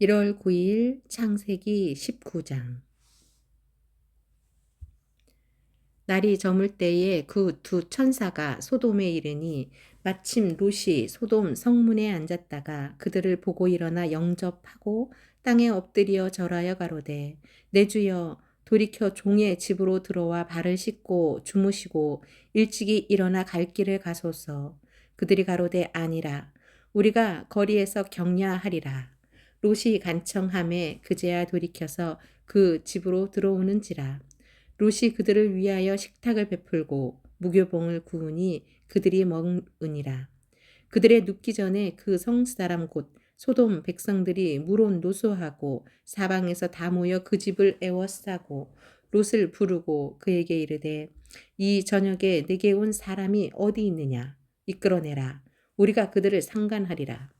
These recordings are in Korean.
1월 9일 창세기 19장. 날이 저물 때에 그 두 천사가 소돔에 이르니 마침 롯이 소돔 성문에 앉았다가 그들을 보고 일어나 영접하고 땅에 엎드려 절하여 가로되 내 주여 돌이켜 종의 집으로 들어와 발을 씻고 주무시고 일찍이 일어나 갈 길을 가소서. 그들이 가로되 아니라 우리가 거리에서 격야하리라 롯이 간청함에 그제야 돌이켜서 그 집으로 들어오는지라. 롯이 그들을 위하여 식탁을 베풀고 무교봉을 구우니 그들이 먹으니라. 그들의 눕기 전에 그 성 사람 곧 소돔 백성들이 물온 노소하고 사방에서 다 모여 그 집을 애워싸고 롯을 부르고 그에게 이르되 이 저녁에 내게 온 사람이 어디 있느냐 이끌어내라 우리가 그들을 상관하리라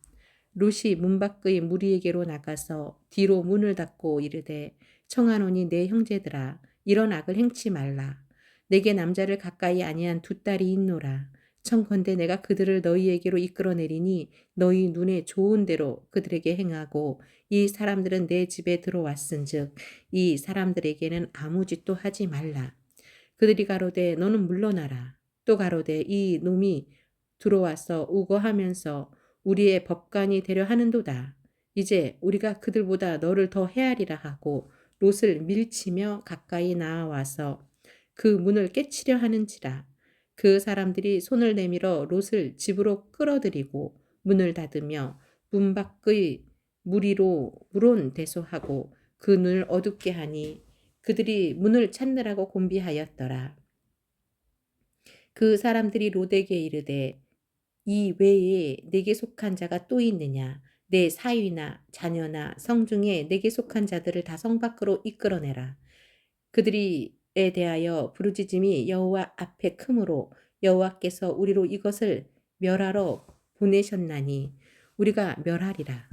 롯이 문 밖의 무리에게로 나가서 뒤로 문을 닫고 이르되 청하노니 내 형제들아 이런 악을 행치 말라. 내게 남자를 가까이 아니한 두 딸이 있노라. 청컨대 내가 그들을 너희에게로 이끌어내리니 너희 눈에 좋은 대로 그들에게 행하고 이 사람들은 내 집에 들어왔은즉 이 사람들에게는 아무 짓도 하지 말라. 그들이 가로되 너는 물러나라. 또 가로되 이 놈이 들어와서 우거하면서 우리의 법관이 되려 하는도다. 이제 우리가 그들보다 너를 더 헤아리라 하고 롯을 밀치며 가까이 나아와서 그 문을 깨치려 하는지라. 그 사람들이 손을 내밀어 롯을 집으로 끌어들이고 문을 닫으며 문 밖의 무리로 물론 대소하고 그 눈을 어둡게 하니 그들이 문을 찾느라고 곤비하였더라. 그 사람들이 롯에게 이르되 이 외에 내게 속한 자가 또 있느냐? 내 사위나 자녀나 성 중에 내게 속한 자들을 다 성 밖으로 이끌어내라. 그들이에 대하여 부르짖음이 여호와 앞에 크므로 여호와께서 우리로 이것을 멸하러 보내셨나니 우리가 멸하리라.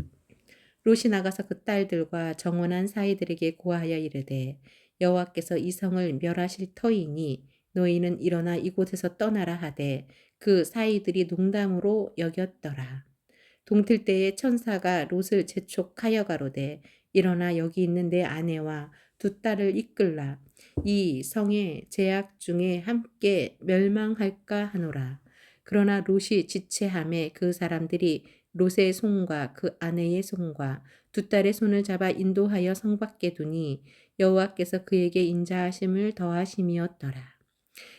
롯이 나가서 그 딸들과 정원한 사이들에게 고하여 이르되 여호와께서 이 성을 멸하실 터이니 너희는 일어나 이곳에서 떠나라 하되 그 사이들이 농담으로 여겼더라. 동틀 때에 천사가 롯을 재촉하여 가로되 일어나 여기 있는 내 아내와 두 딸을 이끌라 이 성의 제약 중에 함께 멸망할까 하노라. 그러나 롯이 지체함에 그 사람들이 롯의 손과 그 아내의 손과 두 딸의 손을 잡아 인도하여 성 밖에 두니 여호와께서 그에게 인자하심을 더하심이었더라.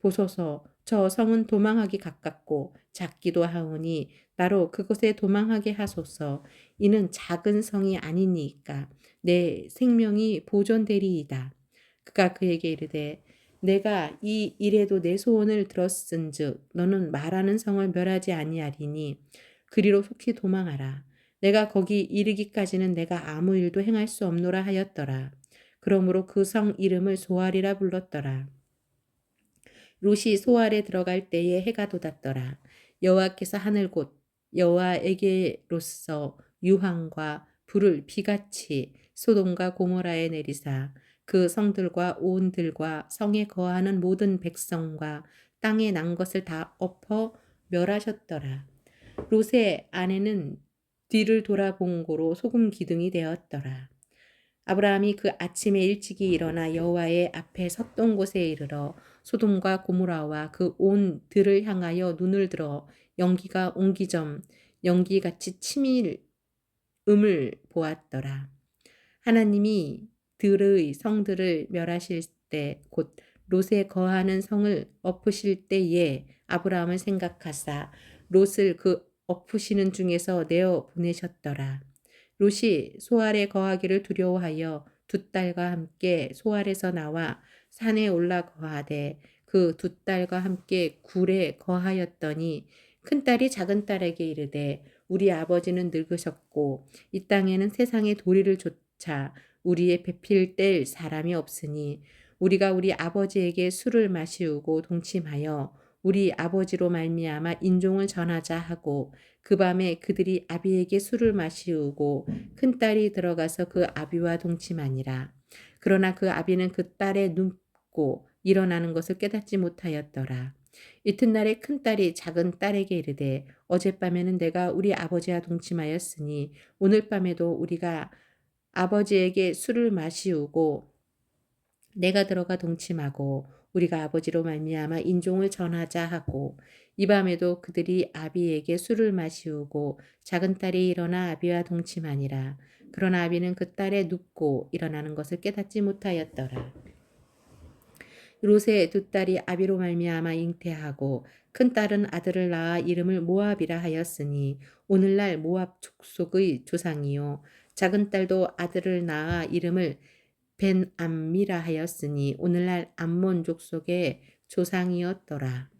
보소서 저 성은 도망하기 가깝고 작기도 하오니 나로 그곳에 도망하게 하소서 이는 작은 성이 아니니까 내 생명이 보존되리이다. 그가 그에게 이르되 내가 이 일에도 내 소원을 들었은즉 너는 말하는 성을 멸하지 아니하리니 그리로 속히 도망하라. 내가 거기 이르기까지는 내가 아무 일도 행할 수 없노라 하였더라. 그러므로 그 성 이름을 소알이라 불렀더라. 롯이 소알에 들어갈 때에 해가 돋았더라. 여호와께서 하늘 곧 여호와에게로서 유황과 불을 비같이 소돔과 고모라에 내리사 그 성들과 온들과 성에 거하는 모든 백성과 땅에 난 것을 다 엎어 멸하셨더라. 롯의 아내는 뒤를 돌아본 고로 소금 기둥이 되었더라. 아브라함이 그 아침에 일찍이 일어나 여호와의 앞에 섰던 곳에 이르러 소돔과 고모라와 그 온 들을 향하여 눈을 들어 연기가 옹기점 연기같이 치밀 음을 보았더라. 하나님이 들의 성들을 멸하실 때 곧 롯에 거하는 성을 엎으실 때에 아브라함을 생각하사 롯을 그 엎으시는 중에서 내어 보내셨더라. 롯이 소알에 거하기를 두려워하여 두 딸과 함께 소알에서 나와 산에 올라 거하되 그 두 딸과 함께 굴에 거하였더니 큰 딸이 작은 딸에게 이르되 우리 아버지는 늙으셨고 이 땅에는 세상의 도리를 조차 우리의 배필 뗄 사람이 없으니 우리가 우리 아버지에게 술을 마시우고 동침하여 우리 아버지로 말미암아 인종을 전하자 하고 그 밤에 그들이 아비에게 술을 마시우고 큰 딸이 들어가서 그 아비와 동침하니라. 그러나 그 아비는 그 딸의 눕고 일어나는 것을 깨닫지 못하였더라. 이튿날에 큰 딸이 작은 딸에게 이르되 어젯밤에는 내가 우리 아버지와 동침하였으니 오늘 밤에도 우리가 아버지에게 술을 마시우고 내가 들어가 동침하고 우리가 아버지로 말미암아 인종을 전하자 하고 이 밤에도 그들이 아비에게 술을 마시우고 작은 딸이 일어나 아비와 동침하니라 그러나 아비는 그 딸의 눕고 일어나는 것을 깨닫지 못하였더라 롯의 두 딸이 아비로 말미암아 잉태하고 큰 딸은 아들을 낳아 이름을 모압이라 하였으니 오늘날 모압 족속의 조상이요 작은 딸도 아들을 낳아 이름을 벤암미라 하였으니 오늘날 암몬 족속의 조상이었더라.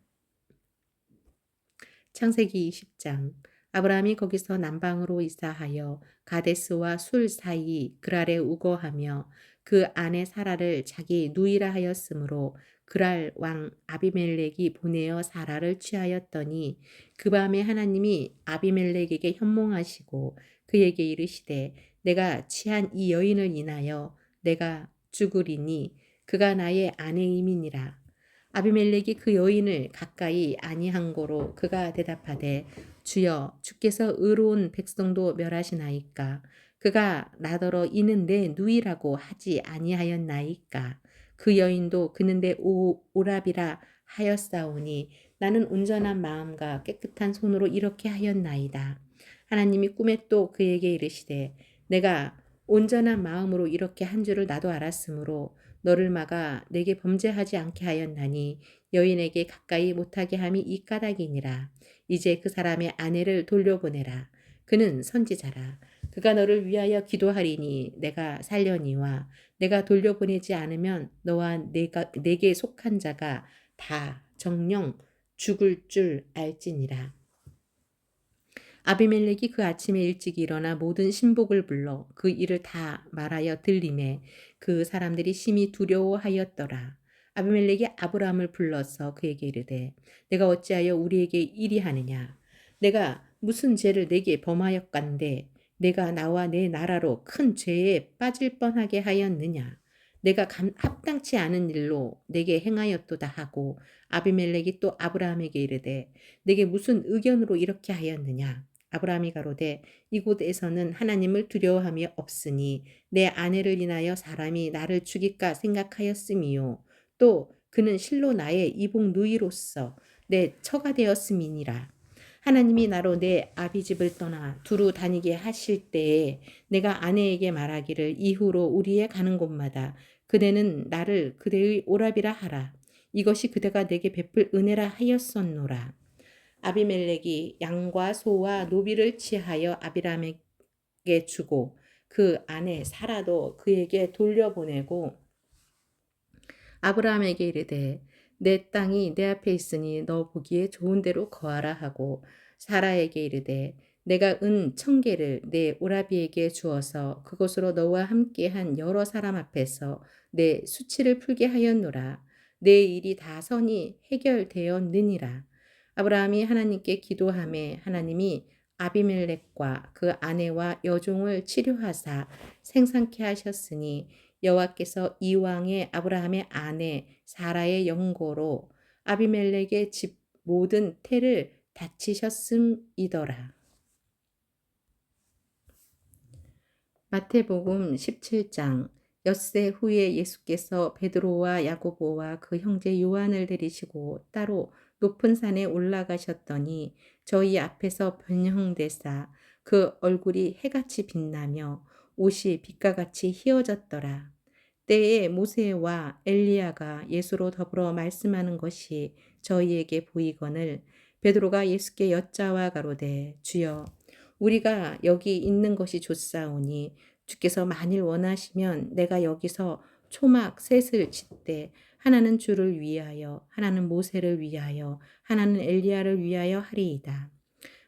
창세기 20장 아브라함이 거기서 남방으로 이사하여 가데스와 술 사이 그랄에 우거하며 그 아내 사라를 자기 누이라 하였으므로 그랄 왕 아비멜렉이 보내어 사라를 취하였더니 그 밤에 하나님이 아비멜렉에게 현몽하시고 그에게 이르시되 내가 취한 이 여인을 인하여 내가 죽으리니 그가 나의 아내임이니라. 아비멜렉이 그 여인을 가까이 아니한 고로 그가 대답하되 주여 주께서 의로운 백성도 멸하시나이까 그가 나더러 이는 내 누이라고 하지 아니하였나이까 그 여인도 그는 내 오, 오랍이라 하였사오니 나는 온전한 마음과 깨끗한 손으로 이렇게 하였나이다. 하나님이 꿈에 또 그에게 이르시되 내가 온전한 마음으로 이렇게 한 줄을 나도 알았으므로 너를 막아 내게 범죄하지 않게 하였나니 여인에게 가까이 못하게 함이 이 까닭이니라. 이제 그 사람의 아내를 돌려보내라. 그는 선지자라. 그가 너를 위하여 기도하리니 내가 살려니와 내가 돌려보내지 않으면 너와 내가 내게 속한 자가 다 정령 죽을 줄 알지니라. 아비멜렉이 그 아침에 일찍 일어나 모든 신복을 불러 그 일을 다 말하여 들림에 그 사람들이 심히 두려워하였더라. 아비멜렉이 아브라함을 불러서 그에게 이르되 내가 어찌하여 우리에게 이리 하느냐? 내가 무슨 죄를 내게 범하였간데 내가 나와 내 나라로 큰 죄에 빠질 뻔하게 하였느냐? 내가 감, 합당치 않은 일로 내게 행하였도다 하고 아비멜렉이 또 아브라함에게 이르되 내게 무슨 의견으로 이렇게 하였느냐 아브라함이 가로되 이곳에서는 하나님을 두려워함이 없으니 내 아내를 인하여 사람이 나를 죽일까 생각하였음이요. 또 그는 실로 나의 이복 누이로서 내 처가 되었음이니라. 하나님이 나로 내 아비 집을 떠나 두루 다니게 하실 때에 내가 아내에게 말하기를 이후로 우리의 가는 곳마다 그대는 나를 그대의 오랍이라 하라. 이것이 그대가 내게 베풀 은혜라 하였었노라 아비멜렉이 양과 소와 노비를 취하여 아비람에게 주고 그 아내 사라도 그에게 돌려보내고 아브라함에게 이르되 내 땅이 내 앞에 있으니 너 보기에 좋은 대로 거하라 하고 사라에게 이르되 내가 은 천 개를 내 오라비에게 주어서 그곳으로 너와 함께한 여러 사람 앞에서 내 수치를 풀게 하였노라. 내 일이 다 선이 해결되었느니라 아브라함이 하나님께 기도함에 하나님이 아비멜렉과 그 아내와 여종을 치료하사 생산케 하셨으니 여호와께서 이왕의 아브라함의 아내 사라의 영고로 아비멜렉의 집 모든 태를 다치셨음이더라. 마태복음 17장 엿새 후에 예수께서 베드로와 야고보와 그 형제 요한을 데리시고 따로 높은 산에 올라가셨더니 저희 앞에서 변형되사 그 얼굴이 해같이 빛나며 옷이 빛과 같이 희어졌더라. 때에 모세와 엘리야가 예수로 더불어 말씀하는 것이 저희에게 보이거늘 베드로가 예수께 여짜와 가로되 주여 우리가 여기 있는 것이 좋사오니 주께서 만일 원하시면 내가 여기서 초막 셋을 짓되 하나는 주를 위하여 하나는 모세를 위하여 하나는 엘리야를 위하여 하리이다.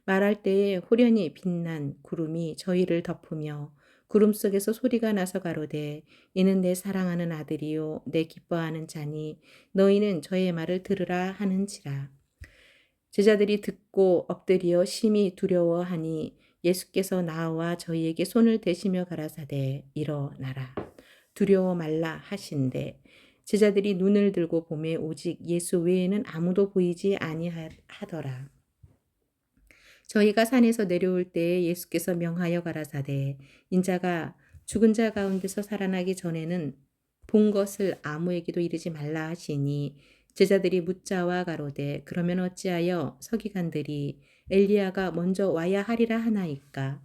말할 때에 호련히 빛난 구름이 저희를 덮으며 구름 속에서 소리가 나서 가로되 이는 내 사랑하는 아들이요 내 기뻐하는 자니 너희는 저의 말을 들으라 하는지라. 제자들이 듣고 엎드려 심히 두려워하니 예수께서 나와 저희에게 손을 대시며 가라사대 일어나라. 두려워 말라 하신대 제자들이 눈을 들고 보매 오직 예수 외에는 아무도 보이지 아니하더라. 저희가 산에서 내려올 때에 예수께서 명하여 가라사대 인자가 죽은 자 가운데서 살아나기 전에는 본 것을 아무에게도 이르지 말라 하시니 제자들이 묻자와 가로되 그러면 어찌하여 서기관들이 엘리야가 먼저 와야 하리라 하나이까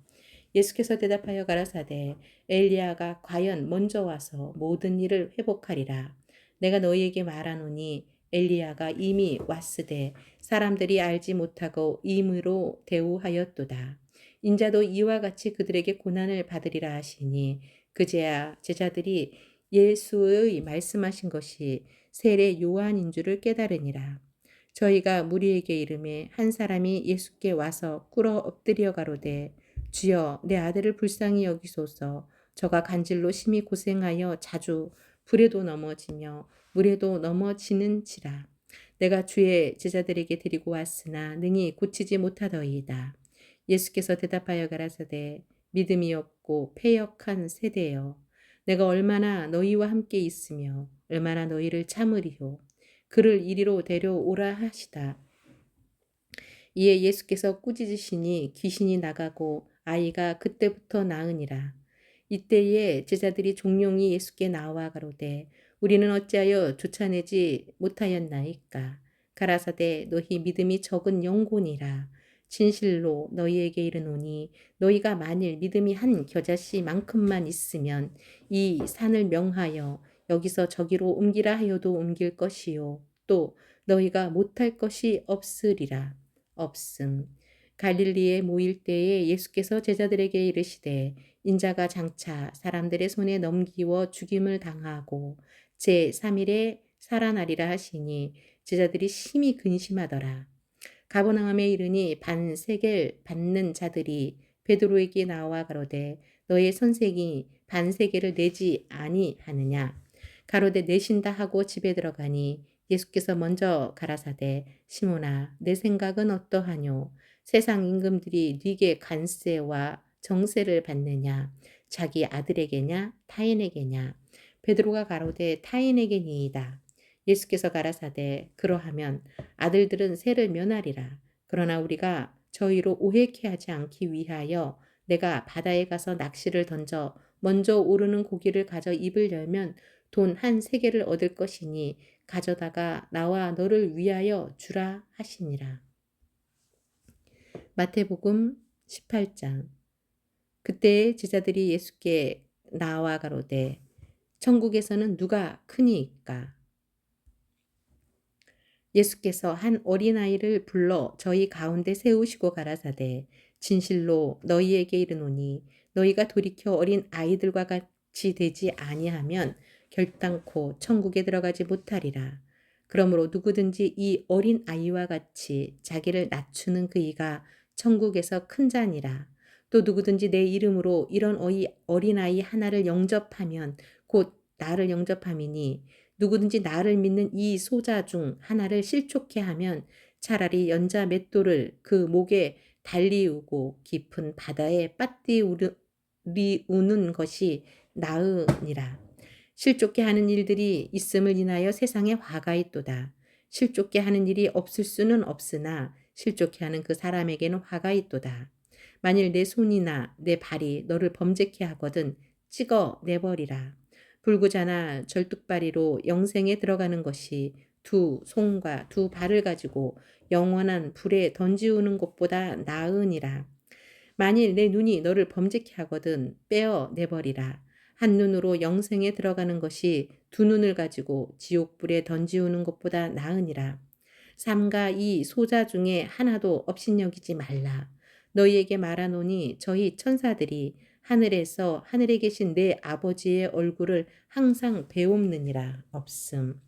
예수께서 대답하여 가라사대 엘리야가 과연 먼저 와서 모든 일을 회복하리라 내가 너희에게 말하노니 엘리야가 이미 왔으되 사람들이 알지 못하고 임의로 대우하였도다. 인자도 이와 같이 그들에게 고난을 받으리라 하시니 그제야 제자들이 예수의 말씀하신 것이 세례 요한인 줄을 깨달으니라. 저희가 무리에게 이름에 한 사람이 예수께 와서 꿇어 엎드려 가로되 주여 내 아들을 불쌍히 여기소서 저가 간질로 심히 고생하여 자주 불에도 넘어지며 물에도 넘어지는지라. 내가 주의 제자들에게 드리고 왔으나 능히 고치지 못하더이다. 예수께서 대답하여 가라사대 믿음이 없고 패역한 세대여 내가 얼마나 너희와 함께 있으며 얼마나 너희를 참으리요 그를 이리로 데려오라 하시다. 이에 예수께서 꾸짖으시니 귀신이 나가고 아이가 그때부터 나으니라. 이때에 제자들이 종용이 예수께 나와 가로되 우리는 어찌하여 쫓아내지 못하였나이까? 가라사대 너희 믿음이 적은 영혼이라. 진실로 너희에게 이르노니 너희가 만일 믿음이 한 겨자씨만큼만 있으면 이 산을 명하여 여기서 저기로 옮기라 하여도 옮길 것이요. 또 너희가 못할 것이 없으리라. 없음 갈릴리에 모일 때에 예수께서 제자들에게 이르시되 인자가 장차 사람들의 손에 넘기워 죽임을 당하고 제 3일에 살아나리라 하시니 제자들이 심히 근심하더라. 가버나움에 이르니 반세겔 받는 자들이 베드로에게 나와 가로되 너의 선생이 반세겔을 내지 아니하느냐 가로되 내신다 하고 집에 들어가니 예수께서 먼저 가라사대 시몬아 내 생각은 어떠하뇨 세상 임금들이 네게 관세와 정세를 받느냐 자기 아들에게냐 타인에게냐 베드로가 가로되 타인에게니이다. 예수께서 가라사대 그러하면 아들들은 세를 면하리라. 그러나 우리가 저희로 오해케 하지 않기 위하여 내가 바다에 가서 낚시를 던져 먼저 오르는 고기를 가져 입을 열면 돈 한 세 개를 얻을 것이니 가져다가 나와 너를 위하여 주라 하시니라. 마태복음 18장 그때 제자들이 예수께 나와 가로되 천국에서는 누가 크니까? 예수께서 한 어린아이를 불러 저희 가운데 세우시고 가라사대 진실로 너희에게 이르노니 너희가 돌이켜 어린 아이들과 같이 되지 아니하면 결단코 천국에 들어가지 못하리라. 그러므로 누구든지 이 어린 아이와 같이 자기를 낮추는 그이가 천국에서 큰 자니라. 또 누구든지 내 이름으로 이런 어린아이 하나를 영접하면 곧 나를 영접함이니 누구든지 나를 믿는 이 소자 중 하나를 실족해 하면 차라리 연자 맷돌을 그 목에 달리우고 깊은 바다에 빠띠우는 것이 나으니라. 실족해 하는 일들이 있음을 인하여 세상에 화가 있도다. 실족해 하는 일이 없을 수는 없으나 실족해 하는 그 사람에게는 화가 있도다. 만일 내 손이나 내 발이 너를 범죄케 하거든 찍어 내버리라. 불구자나 절뚝발이로 영생에 들어가는 것이 두 손과 두 발을 가지고 영원한 불에 던지우는 것보다 나으니라. 만일 내 눈이 너를 범죄케 하거든 빼어 내버리라. 한 눈으로 영생에 들어가는 것이 두 눈을 가지고 지옥불에 던지우는 것보다 나으니라. 삼가 이 소자 중에 하나도 업신여기지 말라. 너희에게 말하노니 저희 천사들이 하늘에서 하늘에 계신 내 아버지의 얼굴을 항상 배옵느니라 없음.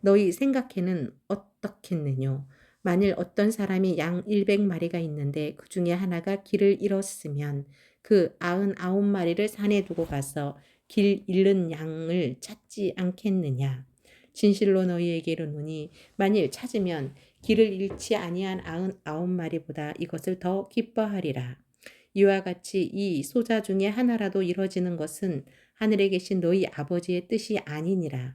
너희 생각해는 어떻겠느뇨? 만일 어떤 사람이 양 100마리가 있는데 그 중에 하나가 길을 잃었으면 그 99마리를 산에 두고 가서 길 잃는 양을 찾지 않겠느냐. 진실로 너희에게 이르노니 만일 찾으면 길을 잃지 아니한 99마리보다 이것을 더 기뻐하리라. 이와 같이 이 소자 중에 하나라도 이뤄지는 것은 하늘에 계신 너희 아버지의 뜻이 아니니라.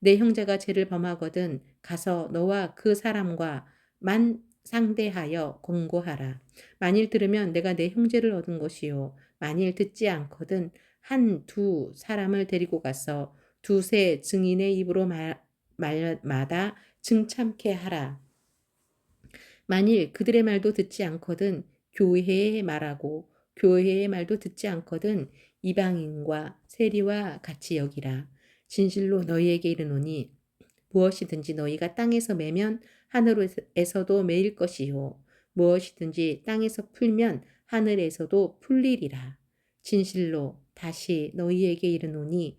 내 형제가 죄를 범하거든 가서 너와 그 사람과 만 상대하여 공고하라. 만일 들으면 내가 내 형제를 얻은 것이요. 만일 듣지 않거든 한 두 사람을 데리고 가서 두세 증인의 입으로 말, 말 마다 증참케 하라. 만일 그들의 말도 듣지 않거든 교회의 말하고 교회의 말도 듣지 않거든 이방인과 세리와 같이 여기라. 진실로 너희에게 이르노니 무엇이든지 너희가 땅에서 매면 하늘에서도 매일 것이요 무엇이든지 땅에서 풀면 하늘에서도 풀리리라. 진실로 다시 너희에게 이르노니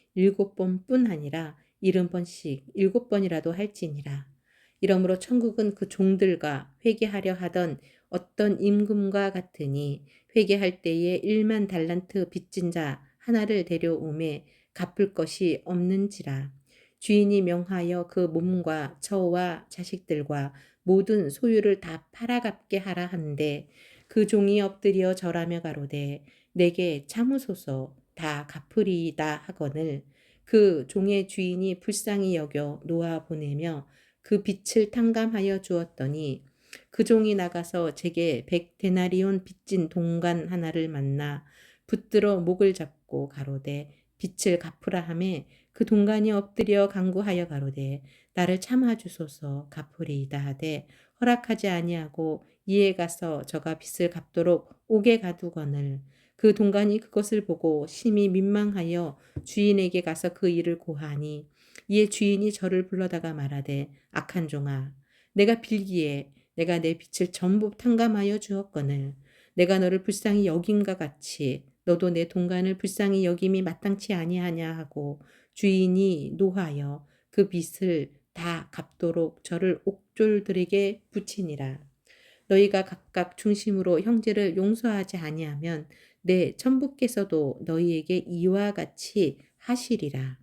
일곱 번뿐 아니라 일흔 번씩 일곱 번이라도 할지니라. 이러므로 천국은 그 종들과 회개하려 하던 어떤 임금과 같으니 회개할 때에 일만 달란트 빚진 자 하나를 데려오매 갚을 것이 없는지라. 주인이 명하여 그 몸과 처와 자식들과 모든 소유를 다 팔아갚게 하라 한데 그 종이 엎드려 절하며 가로되 내게 참으소서 다 갚으리이다 하거늘 그 종의 주인이 불쌍히 여겨 놓아 보내며 그 빛을 탕감하여 주었더니 그 종이 나가서 제게 백 데나리온 빚진 동관 하나를 만나 붙들어 목을 잡고 가로되 빛을 갚으라 하매 그 동관이 엎드려 간구하여 가로되 나를 참아 주소서 갚으리이다 하되 허락하지 아니하고 이에 가서 저가 빚을 갚도록 옥에 가두거늘 그 동관이 그것을 보고 심히 민망하여 주인에게 가서 그 일을 고하니 이에 주인이 저를 불러다가 말하되 악한 종아 내가 빌기에 내가 내 빛을 전부 탕감하여 주었거늘 내가 너를 불쌍히 여김과 같이 너도 내 동간을 불쌍히 여김이 마땅치 아니하냐 하고 주인이 노하여 그 빚을 다 갚도록 저를 옥졸들에게 붙이니라. 너희가 각각 중심으로 형제를 용서하지 아니하면 내 천부께서도 너희에게 이와 같이 하시리라.